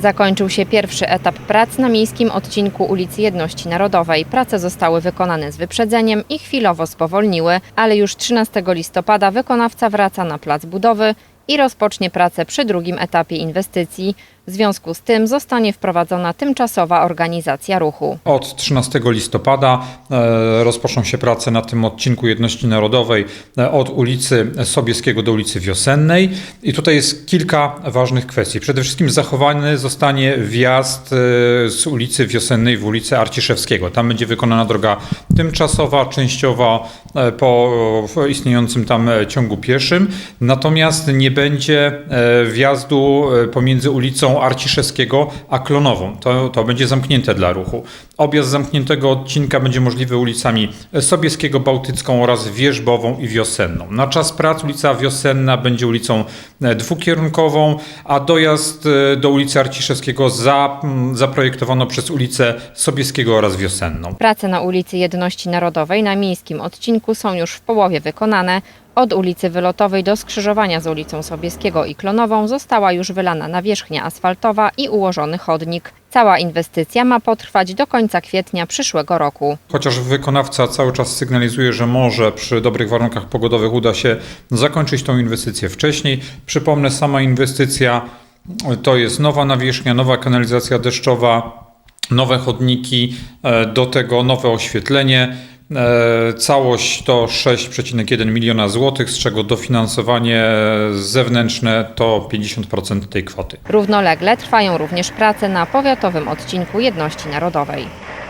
Zakończył się pierwszy etap prac na miejskim odcinku ulicy Jedności Narodowej. Prace zostały wykonane z wyprzedzeniem i chwilowo spowolniły, ale już 13 listopada wykonawca wraca na plac budowy i rozpocznie pracę przy drugim etapie inwestycji. W związku z tym zostanie wprowadzona tymczasowa organizacja ruchu. Od 13 listopada e, rozpoczną się prace na tym odcinku Jedności Narodowej e, od ulicy Sobieskiego do ulicy Wiosennej. I tutaj jest kilka ważnych kwestii. Przede wszystkim zachowany zostanie wjazd e, z ulicy Wiosennej w ulicę Arciszewskiego. Tam będzie wykonana droga tymczasowa, częściowa po istniejącym tam ciągu pieszym. Natomiast nie będzie wjazdu pomiędzy ulicą Arciszewskiego a Klonową. To, to będzie zamknięte dla ruchu. Objazd zamkniętego odcinka będzie możliwy ulicami Sobieskiego, Bałtycką oraz Wierzbową i Wiosenną. Na czas prac ulica Wiosenna będzie ulicą e, dwukierunkową, a dojazd e, do ulicy Arciszewskiego za, zaprojektowano przez ulicę Sobieskiego oraz Wiosenną. Prace na ulicy Jedności Narodowej na miejskim odcinku są już w połowie wykonane. Od ulicy Wylotowej do skrzyżowania z ulicą Sobieskiego i Klonową została już wylana nawierzchnia asfaltowa i ułożony chodnik. Cała inwestycja ma potrwać do końca kwietnia przyszłego roku. Chociaż wykonawca cały czas sygnalizuje, że może przy dobrych warunkach pogodowych uda się zakończyć tą inwestycję wcześniej. Przypomnę, sama inwestycja to jest nowa nawierzchnia, nowa kanalizacja deszczowa, nowe chodniki, e, do tego nowe oświetlenie. E, Całość to 6,1 miliona złotych, z czego dofinansowanie zewnętrzne to 50% tej kwoty. Równolegle trwają również prace na powiatowym odcinku Jedności Narodowej.